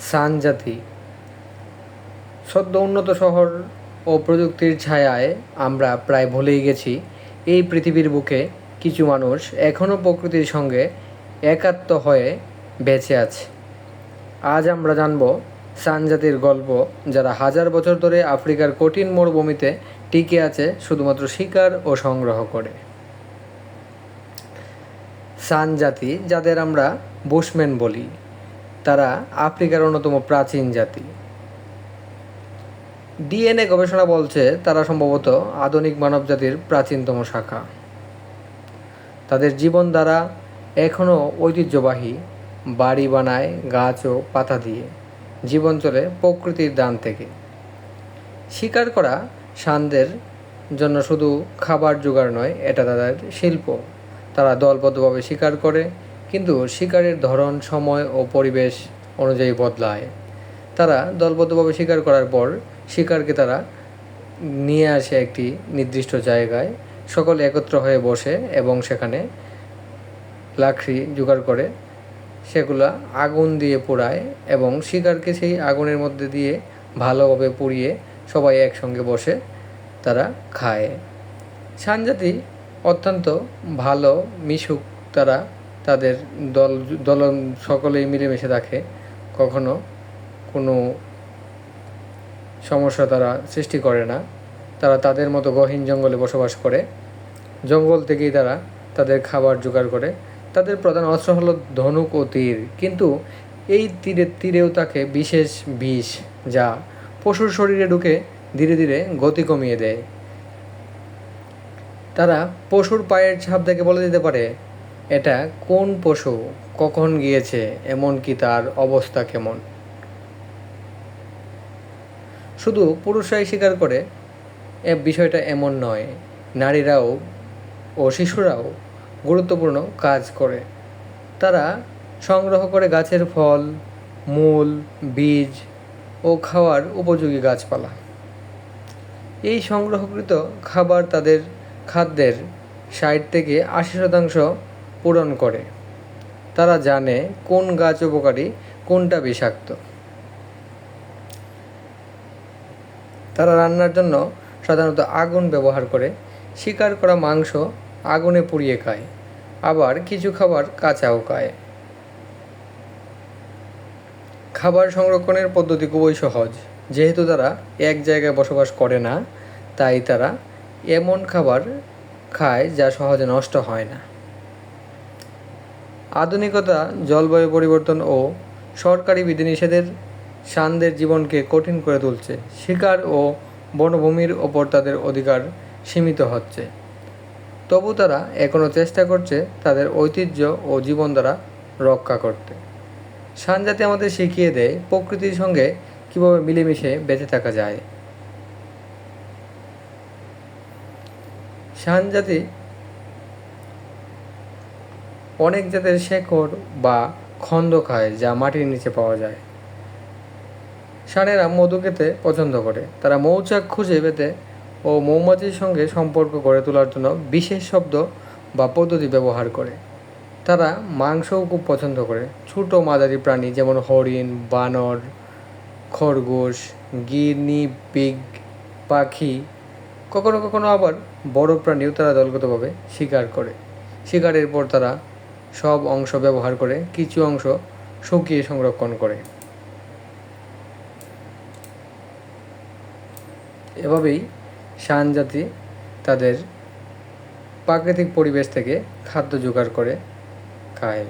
সান জাতি সদ্য উন্নত শহর ও প্রযুক্তির ছায়ায় আমরা প্রায় ভুলেই গেছি। এই পৃথিবীর বুকে কিছু মানুষ এখনও প্রকৃতির সঙ্গে একাত্ম হয়ে বেঁচে আছে। আজ আমরা জানব সান জাতির গল্প, যারা হাজার বছর ধরে আফ্রিকার কঠিন মরুভূমিতে টিকে আছে শুধুমাত্র শিকার ও সংগ্রহ করে। সানজাতি, যাদের আমরা বুশম্যান বলি তারা আফ্রিকার অন্যতম প্রাচীন জাতি। ডিএনএ গবেষণা বলছে তারা সম্ভবত আধুনিক মানবজাতির প্রাচীনতম শাখা। তাদের জীবন দ্বারা এখনও ঐতিহ্যবাহী বাড়ি বানায়, গাছ ও পাতা দিয়ে। জীবন চলে প্রকৃতির দান থেকে। শিকার করা শানদের জন্য শুধু খাবার জোগাড় নয়, এটা তাদের শিল্প। তারা দলবদ্ধভাবে শিকার করে কিন্তু শিকারের ধরন, সময় ও পরিবেশ অনুযায়ী বদলায়। তারা দলবদ্ধভাবে শিকার করার পর শিকারকে তারা নিয়ে আসে একটি নির্দিষ্ট জায়গায়। সকলে একত্র হয়ে বসে এবং সেখানে লাকড়ি জোগাড় করে, সেগুলা আগুন দিয়ে পোড়ায় এবং শিকারকে সেই আগুনের মধ্যে দিয়ে ভালোভাবে পুড়িয়ে সবাই একসঙ্গে বসে তারা খায়। সানজাতি অত্যন্ত ভালো মিশুক তারা তাদের দল দল সকলেই মিলেমিশে থাকে কখনো কোনো সমস্যা তারা সৃষ্টি করে না। তারা তাদের মতো গহীন জঙ্গলে বসবাস করে। জঙ্গল থেকেই তারা তাদের খাবার জোগাড় করে। তাদের প্রধান অস্ত্র হলো ধনুক ও তীর। কিন্তু এই তীরের তীরেও তাকে বিশেষ বিষ যা পশুর শরীরে ঢুকে ধীরে ধীরে গতি কমিয়ে দেয়। তারা পশুর পায়ের ছাপ দেখে বলে দিতে পারে এটা কোন পশু কখন গিয়েছে, এমনকি তার অবস্থা কেমন? শুধু পুরুষরাই স্বীকার করে, এ বিষয়টা এমন নয়, নারীরাও ও শিশুরাও গুরুত্বপূর্ণ কাজ করে। তারা সংগ্রহ করে গাছের ফল, মূল, বীজ ও খাওয়ার উপযোগী গাছপালা। এই সংগ্রহকৃত খাবার তাদের খাদ্যের ষাট থেকে আশি শতাংশ পূরণ করে। তারা জানে কোন গাছ উপকারী, কোনটা বিষাক্ত। তারা রান্নার জন্য সাধারণত আগুন ব্যবহার করে। শিকার করা মাংস আগুনে পুড়িয়ে খায়। আবার কিছু খাবার কাঁচাও খায়। খাবার সংরক্ষণের পদ্ধতি খুবই সহজ। যেহেতু তারা এক জায়গায় বসবাস করে না, তাই তারা এমন খাবার খায় যা সহজে নষ্ট হয় না। আধুনিকতা, জলবায়ু পরিবর্তন ও সরকারি বিধিনিষেধের শানদের জীবনকে কঠিন করে তুলছে। শিকার ও বনভূমির ওপর তাদের অধিকার সীমিত হচ্ছে। তবু তারা এখনও চেষ্টা করছে তাদের ঐতিহ্য ও জীবনধারা রক্ষা করতে। শানজাতি আমাদের শিখিয়ে দেয় প্রকৃতির সঙ্গে কীভাবে মিলেমিশে বেঁচে থাকা যায়। শান জাতি অনেক জাতের শেকড় বা খন্দ খায় যা মাটির নিচে পাওয়া যায়। ষাঁড়েরা মধু খেতে পছন্দ করে। তারা মৌচাক খুঁজে পেতে ও মৌমাছির সঙ্গে সম্পর্ক গড়ে তোলার জন্য বিশেষ শব্দ বা পদ্ধতি ব্যবহার করে। তারা মাংসও খুব পছন্দ করে। ছোটো মাঝারি প্রাণী যেমন হরিণ, বানর, খরগোশ গিনি পিগ, পাখি, কখনো কখনো আবার বড় প্রাণীও তারা দলগতভাবে শিকার করে। শিকারের পর তারা সব অংশ ব্যবহার করে কিছু অংশ শুকিয়ে সংরক্ষণ করে। এভাবেই শান জাতি তাদের প্রাকৃতিক পরিবেশ থেকে খাদ্য জোগাড় করে, খায়।